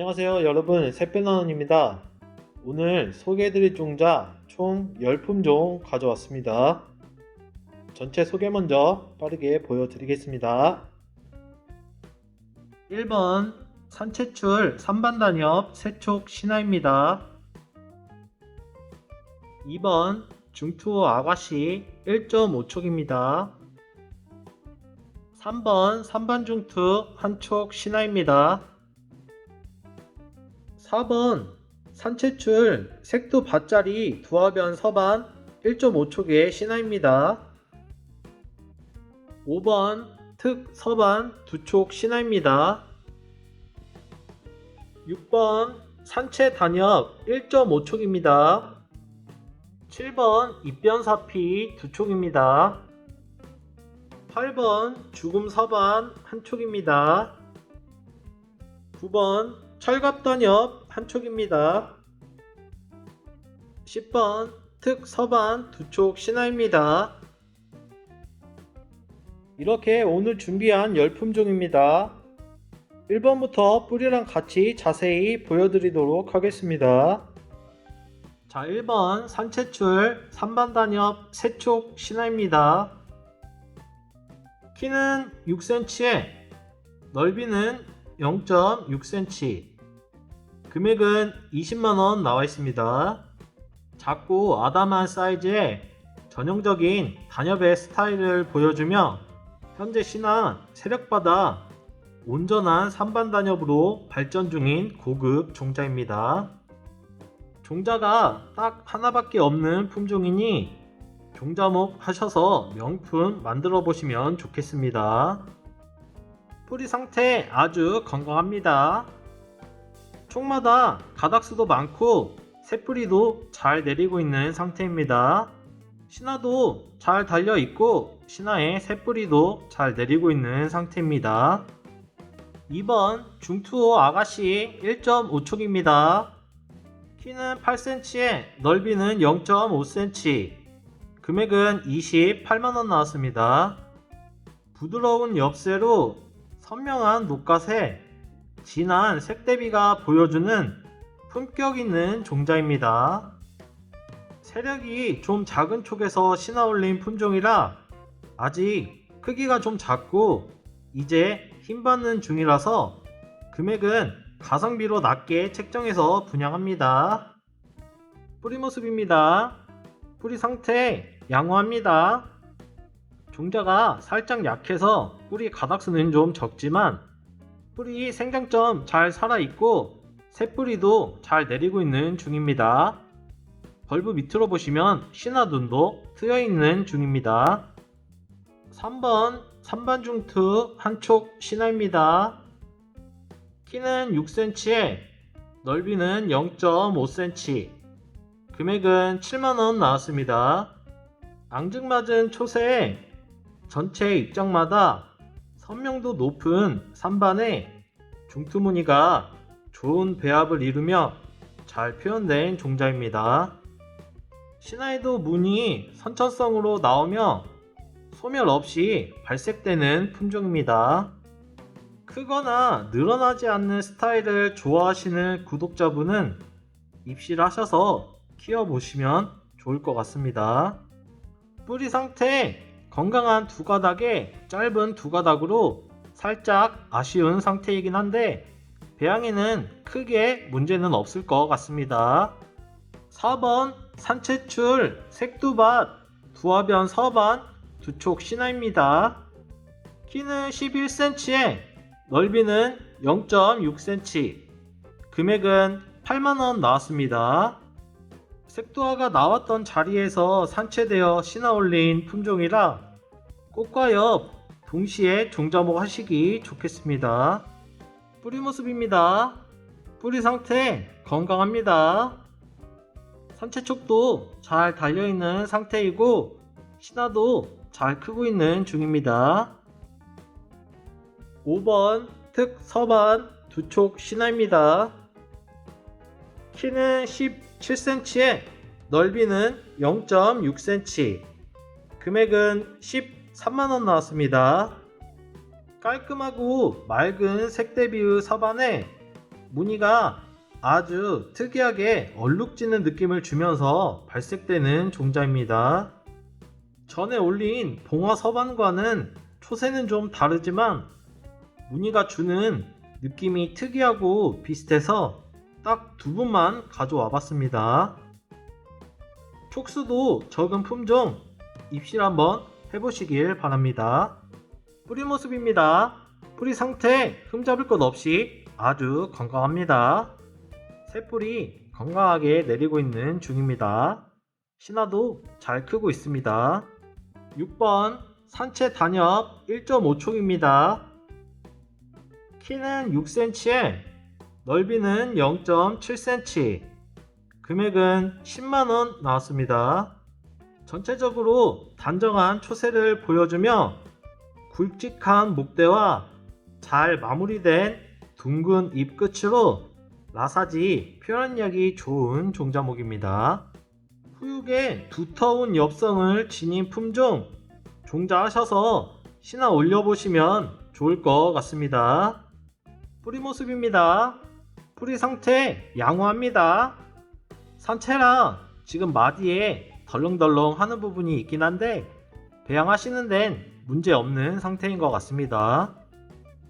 안녕하세요 여러분. 새빼너원입니다. 오늘 소개해드릴 종자 총 10품종 가져왔습니다. 전체 소개 먼저 빠르게 보여드리겠습니다. 1번 산채출 3반 단엽 세촉 신화입니다. 2번 중투 아가씨 1.5촉입니다. 3번 3반 중투 한촉 신화입니다 4번 산채출 색도 밭자리 두화변 서반 1.5촉의 신화입니다. 5번 특 서반 두촉 신화입니다. 6번 산채 단엽 1.5촉입니다. 7번 입변사피 두촉입니다. 8번 죽음 서반 한 촉입니다. 9번 철갑단엽 한 촉입니다. 10번 특 서반 두촉 신화입니다. 이렇게 오늘 준비한 열품종입니다. 1번부터 뿌리랑 같이 자세히 보여드리도록 하겠습니다. 자, 1번 산채출 3반 단엽 세촉 신화입니다. 키는 6cm에 넓이는 0.6cm 금액은 20만원 나와 있습니다. 작고 아담한 사이즈의 전형적인 단엽의 스타일을 보여주며 현재 신화 세력바다 온전한 산반 단엽으로 발전 중인 고급 종자입니다. 종자가 딱 하나밖에 없는 품종이니 종자목 하셔서 명품 만들어 보시면 좋겠습니다. 뿌리 상태 아주 건강합니다. 총마다 가닥수도 많고 새뿌리도 잘 내리고 있는 상태입니다. 신화도 잘 달려 있고 신화의 새뿌리도 잘 내리고 있는 상태입니다. 2번 중투호 아가씨 1.5촉입니다. 키는 8cm에 넓이는 0.5cm 금액은 28만원 나왔습니다. 부드러운 엽새로 선명한 녹갓에 진한 색 대비가 보여주는 품격 있는 종자입니다. 세력이 좀 작은 촉에서 신화 올린 품종이라 아직 크기가 좀 작고 이제 힘받는 중이라서 금액은 가성비로 낮게 책정해서 분양합니다. 뿌리 모습입니다. 뿌리 상태 양호합니다. 종자가 살짝 약해서 뿌리 가닥수는 좀 적지만 뿌리 생장점 잘 살아있고 새뿌리도 잘 내리고 있는 중입니다. 벌브 밑으로 보시면 신화둔도 트여있는 중입니다. 3번 3반 중투 한촉 신화입니다. 키는 6cm에 넓이는 0.5cm 금액은 7만원 나왔습니다. 앙증맞은 초세에 전체 입장마다 선명도 높은 3반에 중투무늬가 좋은 배합을 이루며 잘 표현된 종자입니다. 신화에도 무늬 선천성으로 나오며 소멸 없이 발색되는 품종입니다. 크거나 늘어나지 않는 스타일을 좋아하시는 구독자분은 입시를 하셔서 키워보시면 좋을 것 같습니다. 뿌리 상태 건강한 두 가닥에 짧은 두 가닥으로 살짝 아쉬운 상태이긴 한데 배양에는 크게 문제는 없을 것 같습니다. 4번 산채출 색두밭 두화변 서반 두촉 신화입니다. 키는 11cm에 넓이는 0.6cm 금액은 8만원 나왔습니다. 색두화가 나왔던 자리에서 산채되어 신화 올린 품종이라 꽃과 옆 동시에 종자목 하시기 좋겠습니다. 뿌리 모습입니다. 뿌리 상태 건강합니다. 산채촉도 잘 달려있는 상태이고 신화도 잘 크고 있는 중입니다. 5번 특 서반 두촉 신화입니다. 키는 17cm에 넓이는 0.6cm 금액은 13만원 나왔습니다. 깔끔하고 맑은 색 대비의 서반에 무늬가 아주 특이하게 얼룩지는 느낌을 주면서 발색되는 종자입니다. 전에 올린 봉화 서반과는 초세는 좀 다르지만 무늬가 주는 느낌이 특이하고 비슷해서 딱 두 분만 가져와 봤습니다. 촉수도 적은 품종 입실 한번 해보시길 바랍니다. 뿌리 모습입니다. 뿌리 상태 흠잡을 것 없이 아주 건강합니다. 새뿌리 건강하게 내리고 있는 중입니다. 신화도 잘 크고 있습니다. 6번 산채 단엽 1.5촉입니다. 키는 6cm에 넓이는 0.7cm, 금액은 10만원 나왔습니다. 전체적으로 단정한 초세를 보여주며 굵직한 목대와 잘 마무리된 둥근 잎 끝으로 라사지 표현력이 좋은 종자목입니다. 후육에 두터운 엽성을 지닌 품종 종자하셔서 신화 올려보시면 좋을 것 같습니다. 뿌리 모습입니다. 뿌리 상태 양호합니다. 산채라 지금 마디에 덜렁덜렁 하는 부분이 있긴 한데 배양하시는 데는 문제 없는 상태인 것 같습니다.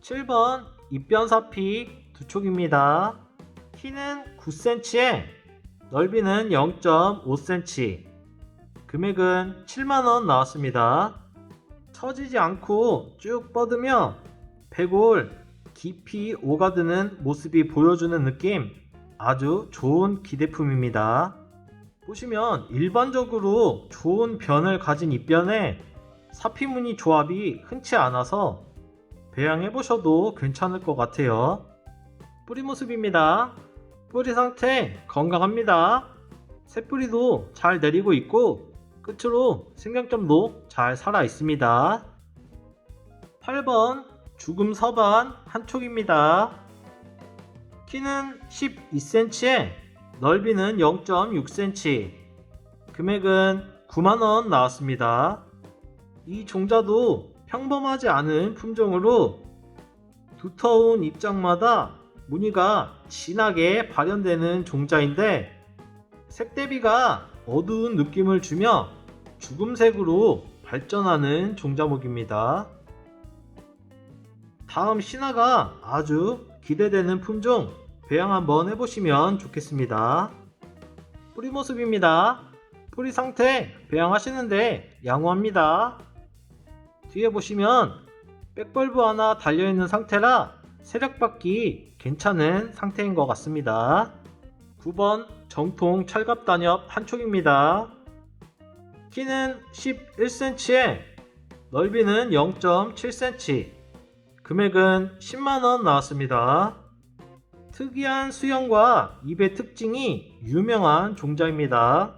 7번 입변사피 두 촉입니다. 키는 9cm에 넓이는 0.5cm 금액은 7만원 나왔습니다. 처지지 않고 쭉 뻗으며 배골 깊이 오가드는 모습이 보여주는 느낌 아주 좋은 기대품입니다. 보시면 일반적으로 좋은 변을 가진 입변에 사피무늬 조합이 흔치 않아서 배양해 보셔도 괜찮을 것 같아요. 뿌리 모습입니다. 뿌리 상태 건강합니다. 새뿌리도 잘 내리고 있고 끝으로 생장점도 잘 살아 있습니다. 8번 죽음 서반 한 촉입니다. 키는 12cm에 넓이는 0.6cm, 금액은 9만원 나왔습니다. 이 종자도 평범하지 않은 품종으로 두터운 입장마다 무늬가 진하게 발현되는 종자인데 색 대비가 어두운 느낌을 주며 죽음색으로 발전하는 종자목입니다. 다음 신화가 아주 기대되는 품종 배양 한번 해보시면 좋겠습니다. 뿌리 모습입니다. 뿌리 상태 배양하시는데 양호합니다. 뒤에 보시면 백벌브 하나 달려있는 상태라 세력받기 괜찮은 상태인 것 같습니다. 9번 정통 철갑 단엽 한 촉입니다. 키는 11cm에 넓이는 0.7cm, 금액은 10만원 나왔습니다. 특이한 수영과 입의 특징이 유명한 종자입니다.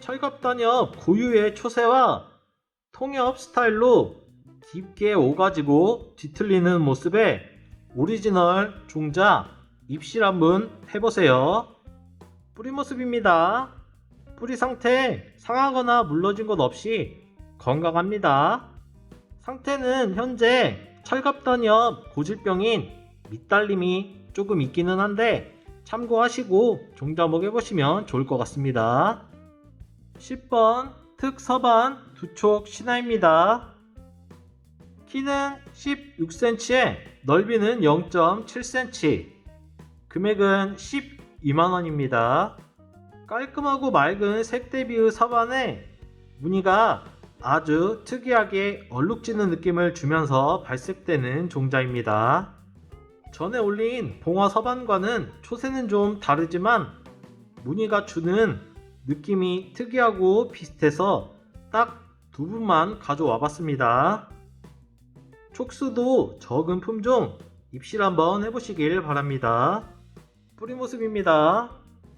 철갑단엽 고유의 초세와 통엽 스타일로 깊게 오가지고 뒤틀리는 모습에 오리지널 종자 입실 한번 해보세요. 뿌리 모습입니다. 뿌리 상태 상하거나 물러진 것 없이 건강합니다. 상태는 현재 철갑단엽 고질병인 밑달림이 조금 있기는 한데 참고하시고 종자목 해보시면 좋을 것 같습니다. 10번 특서반 두촉 신화입니다. 키는 16cm에 넓이는 0.7cm 금액은 12만원입니다. 깔끔하고 맑은 색 대비의 서반에 무늬가 아주 특이하게 얼룩지는 느낌을 주면서 발색되는 종자입니다. 전에 올린 봉화 서반과는 초세는 좀 다르지만 무늬가 주는 느낌이 특이하고 비슷해서 딱 두 분만 가져와 봤습니다. 촉수도 적은 품종 입실 한번 해보시길 바랍니다. 뿌리 모습입니다.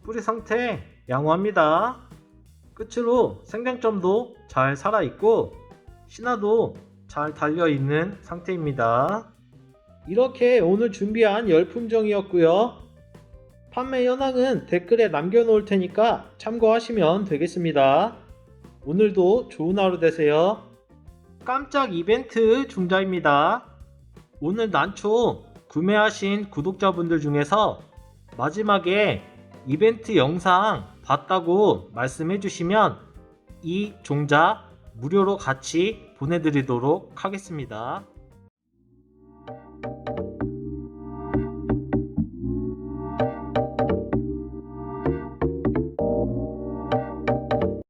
뿌리 상태 양호합니다. 끝으로 생장점도 잘 살아있고 신화도 잘 달려있는 상태입니다. 이렇게 오늘 준비한 열품종이었고요. 판매 현황은 댓글에 남겨놓을 테니까 참고하시면 되겠습니다. 오늘도 좋은 하루 되세요. 깜짝 이벤트 중자입니다. 오늘 난초 구매하신 구독자분들 중에서 마지막에 이벤트 영상 봤다고 말씀해 주시면 이 종자 무료로 같이 보내드리도록 하겠습니다.